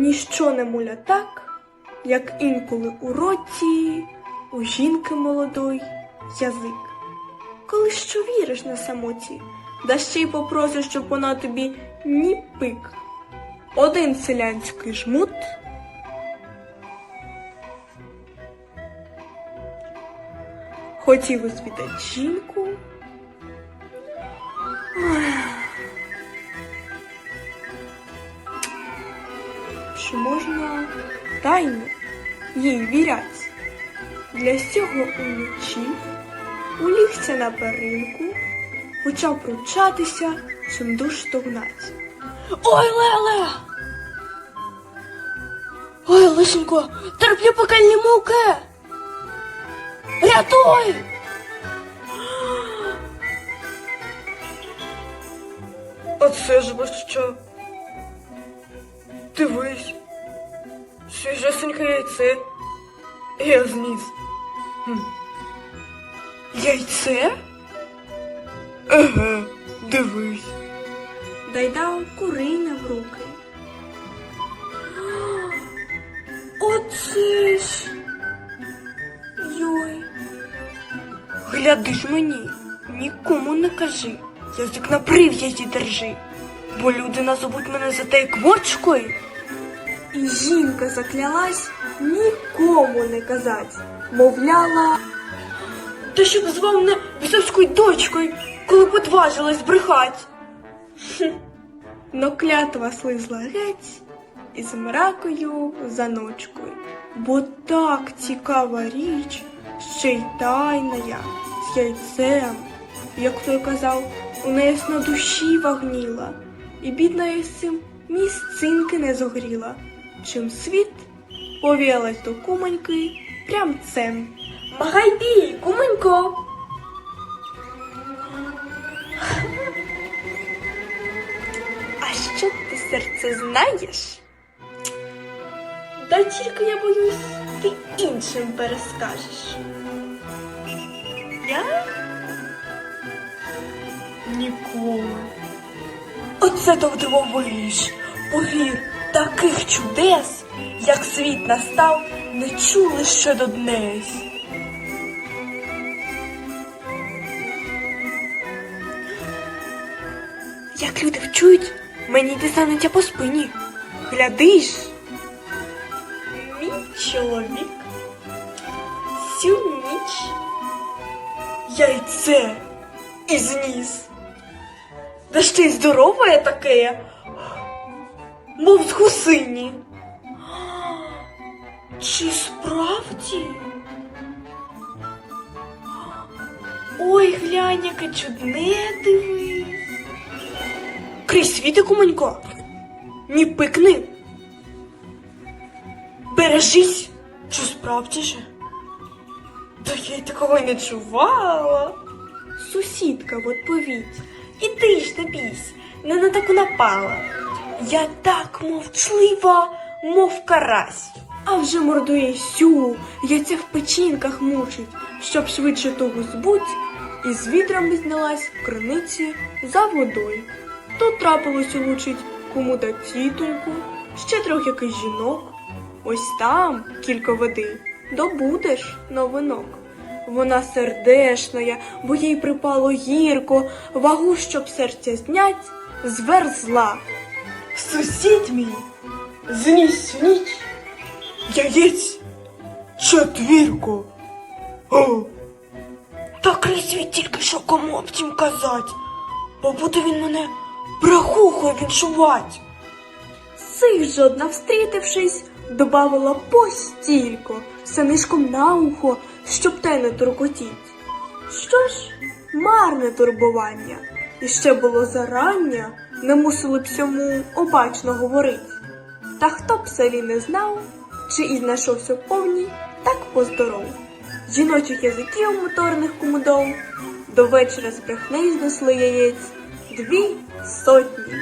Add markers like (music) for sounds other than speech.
доля так, як інколи у роті у жінки молодой язик. Коли що віриш на самоті, да ще й попросиш, щоб вона тобі ні пик. Один селянський жмут. Хотів узвідати жінку. Чи можна тайно їй вірять? Для цього уночі улігся на перинку, почав пручатися, чим душ стогнать. Ой, Леле! Ой, лишенько, терплю пекельні муки! Рятуй! Оце ж ви що? Дивись, свіжесеньке яйце. Я зніс. Хм. Яйце? Еге, дивись. Дайдав курине в руки. (gasps) Оце ж. Йой. Гляди ж мені, нікому не кажи. Язик на прив'язі держи, бо люди назовуть мене за те квочкою. І жінка заклялась нікому не казать. Мовляла, Та щоб звав мене бісовською дочкою, коли б одважилась брехать. но клятва слизла геть із мракою за ночкою. Бо так цікава річ, ще й тайна я з яйцем, як той казав, у неї на душі вагніла, і бідна я з цим місцинки не зогріла, чим світ повіялась до кумоньки прямцем. Махай бій, кумонько! А що ти серце знаєш? Да тільки я боюсь, ти іншим перескажеш. Я? Ніколи. Оце то вдивовиш. Повір, таких чудес, як світ настав, не чули ще до днесь. Як люди вчують, мені десануться по спині. Глядиш. Мій чоловік всю ніч Яйце і зніс. Да ще й здорове таке, мов з гусині. Чи справді? Ой, глянь, яке чудне дивись. Крий світи, кумонько, ні пикни. Бережись, що справді же? Та я й такого й не чувала. Сусідка в відповідь. Іди ж не бійсь, не на таку напала. Я так мовчлива, мов карась. А вже мордує сю, яйця в печінках мучить, щоб швидше того збуть, і з вітром знялась в криниці за водою. То трапилось улучить кому да тітоньку, ще трьох якийсь жінок. Ось там кілька води, добудеш новинок. Вона сердешная, бо їй припало гірко, вагу, щоб серця знять, зверзла. Сусід мій зніс в ніч яєць четвірку. О, та крий тільки що кому об цім казать, бо буде він мене брахухою відчувать. Сих жодна, встрітившись, добавила постілько, синишком на ухо, щоб те не туркотіть. Що ж, марне турбування, і ще було зарання, не мусили б сьому обачно говорить. Та хто б селі не знав, чи і знайшовся повній, так поздоров. Жіночих язиків моторних кумудов до вечора з брехней знесли яєць дві сотні.